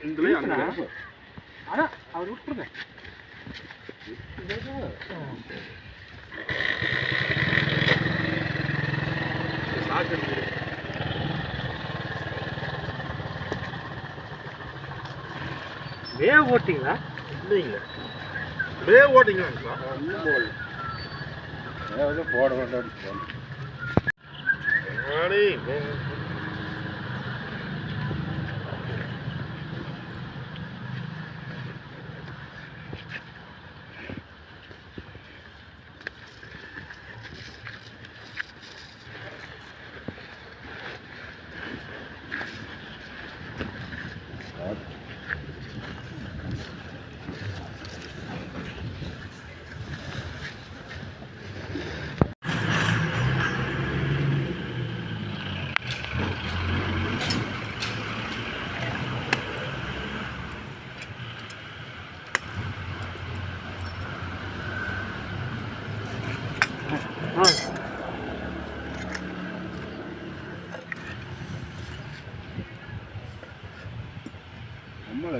இதுலயே அங்க அதான் அவர் விட்டுருங்க. வே ஓட்டிங்களா? இல்லைங்க. அப்படியே ஓட்டிங்களாங்களா போட வேண்டாம்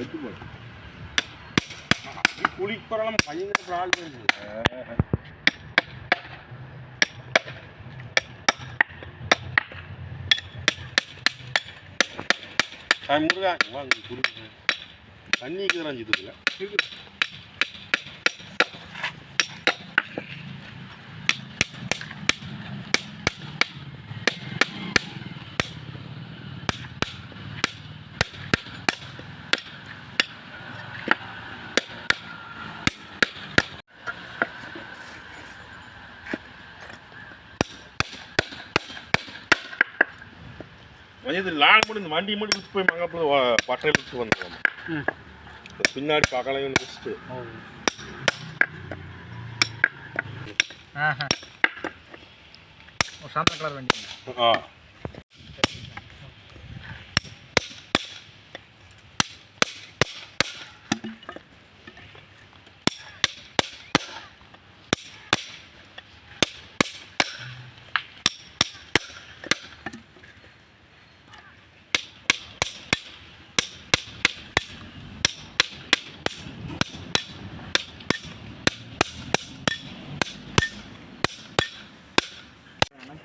எடுத்து போட்டு குளிப்பறலாம் பயங்கர ப்ராப்ளம் சாய் முருகா வாங்க குடிங்க தண்ணிக்கு தான் இதுல இது லாங் மட்டும் இந்த வண்டி மட்டும் இழுத்து போய் மங்காப்புல பட்டையில் இழுத்து வந்துடுவோம் பின்னாடி பார்க்கலாம் வச்சுட்டு ஆஹா. ஒரு சாந்தா கலர் வண்டிங்க ஆ.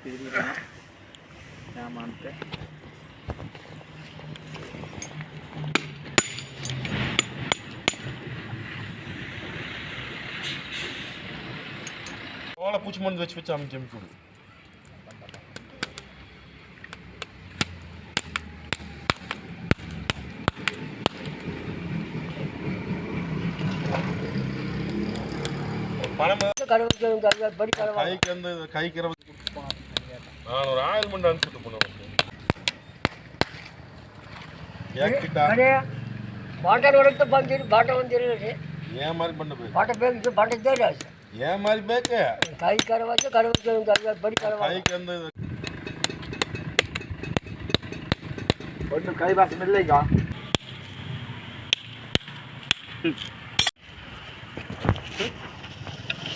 தெரியல ஏமான்ட்டு ஓலை பூச்சி மருந்து வச்சு வச்சு அமைச்சு அமைச்சு விடு பணம் கடவுள் கடவுள் படி கடவுள் கைக்கு வந்து கைக்கு ನಾನು ಒಂದು ಆಯಿಲ್ಮೆಂಟ್ ಅನ್ಸುತ್ತೆ ಪುನಃ ಯಾಕೆ ಬಾಟಲ್ ಹೊರಗೆ ಬಂದಿರಿ ಬಾಟಲ್ ಒಂದಿರಲಿ ಏನ್ ಮಾರಿ ಬಂಡಬೇಕು ಬಾಟಲ್ ಬೇಕು ಬಾಟಲ್ ಇದ್ದೇ ಇಲ್ಲ ಏನ್ ಮಾರಿ ಬೇಕೆ ಕಾಯಿ ಕರವಾಚೆ ಕರವಾಚೆ ಬಡಿ ಕರವಾಚೆ ಒಂದು ಕಾಯಿ ಬಾಸಿ ಮೇಲೆ ಈಗ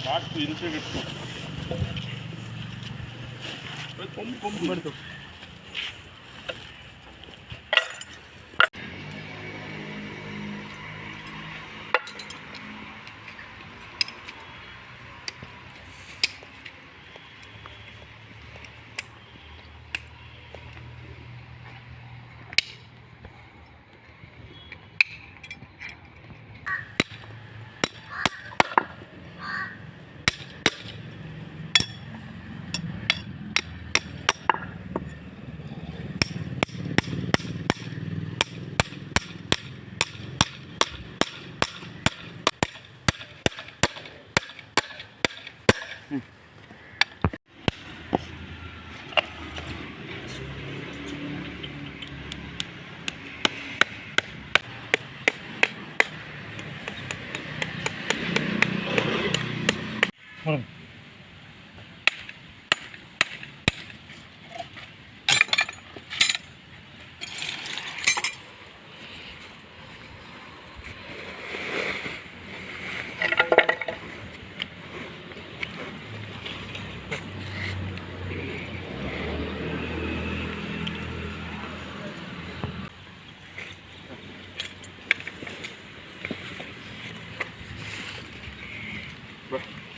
ಸಾಕು ಇಂಚೆ ¿Cómo, cómo, thôi Right.